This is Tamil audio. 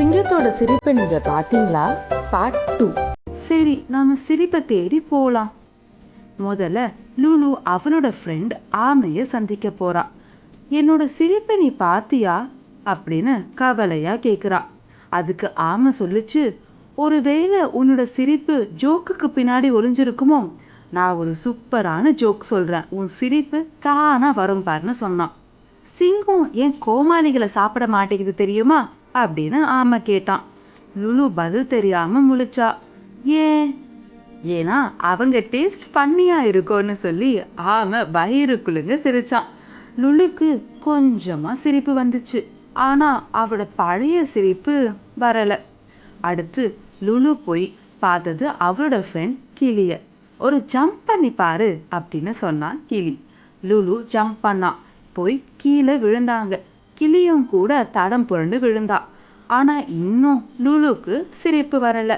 சிங்கத்தோட சிரிப்பை நீங்க பாத்தீங்களா பார்ட் டூ சரி நாம சிரிப்பை தேடி போலாம். முதல்ல லூலு அவனோட ஃப்ரெண்ட் ஆமைய சந்திக்க போறான் என்னோட சிரிப்பை நீ பாத்தியா அப்படின்னு கவலையா கேட்குறா அதுக்கு ஆமை சொல்லுச்சு ஒருவேளை உன்னோட சிரிப்பு ஜோக்குக்கு பின்னாடி ஒளிஞ்சிருக்குமோ? நான் ஒரு சூப்பரான ஜோக் சொல்கிறேன் உன் சிரிப்பு தானாக வரும் பாருன்னு சொன்னான். சிங்கம் ஏன் கோமாளிகளை சாப்பிட மாட்டேங்குது தெரியுமா? அப்படின்னு ஆமை கேட்டான். லுலு பதில் தெரியாமல் முழிச்சா. ஏன்? ஏன்னா அவங்க டேஸ்ட் பண்ணியா இருக்கும்னு சொல்லி ஆமை வயிறுக்குள்ளுங்க சிரிச்சான். லுலுக்கு கொஞ்சமாக சிரிப்பு வந்துச்சு. ஆனால் அவளோட பழைய சிரிப்பு வரலை. அடுத்து லுலு போய் பார்த்தது அவளோட ஃப்ரெண்ட் கிளியை. ஒரு ஜம்ப் பண்ணி பாரு அப்படின்னு சொன்னான் கிளி. லுலு ஜம்ப் பண்ணான். போய் கீழே விழுந்தாங்க. கிளியும் கூட தடம் புரண்டு விழுந்தா. ஆனா இன்னும் லுலுக்கு சிரிப்பு வரல.